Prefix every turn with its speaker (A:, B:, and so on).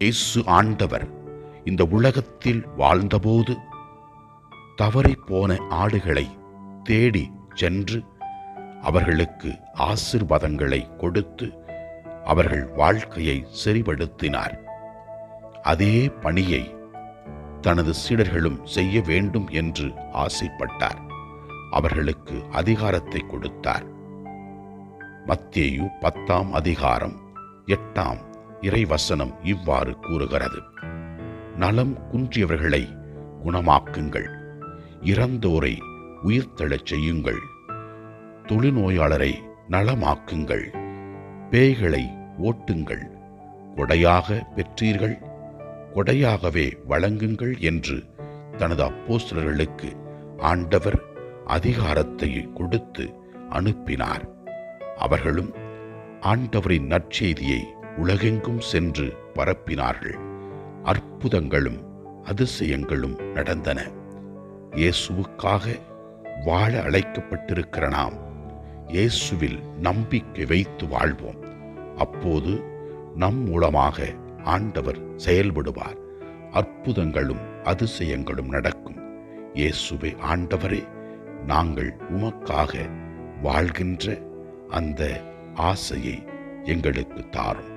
A: இயேசு ஆண்டவர் இந்த உலகத்தில் வாழ்ந்தபோது தவறி போன ஆடுகளை தேடி சென்று அவர்களுக்கு ஆசிர்வாதங்களை கொடுத்து அவர்கள் வாழ்க்கையை செறிபடுத்தினார் அதே பணியை தனது சீடர்களும் செய்ய வேண்டும் என்று ஆசைப்பட்டார். அவர்களுக்கு அதிகாரத்தை கொடுத்தார். மத்தியு பத்தாம் அதிகாரம் எட்டாம் இறைவசனம் இவ்வாறு கூறுகிறது. நலம் குன்றியவர்களை குணமாக்குங்கள். இறந்தோரை உயிர்த்தெழச் செய்யுங்கள். தொழுநோயாளரை நலமாக்குங்கள். பேய்களை ஓட்டுங்கள். கொடையாக பெற்றீர்கள். கொடையாகவே வழங்குங்கள் என்று தனது அப்போஸ்தலர்களுக்கு ஆண்டவர் அதிகாரத்தை கொடுத்து அனுப்பினார். அவர்களும் ஆண்டவரின் நற்செய்தியை உலகெங்கும் சென்று பரப்பினார்கள். அற்புதங்களும் அதிசயங்களும் நடந்தன. இயேசுவுக்காக வாழ அழைக்கப்பட்டிருக்கிற நாம் இயேசுவில் நம்பிக்கை வைத்து வாழ்வோம். அப்போது நம் மூலமாக ஆண்டவர் செயல்படுவார். அற்புதங்களும் அதிசயங்களும் நடக்கும். இயேசுவே ஆண்டவரே நாங்கள் உமக்காக வாழ்கின்ற அந்த ஆசையை எங்களுக்கு தாரும்.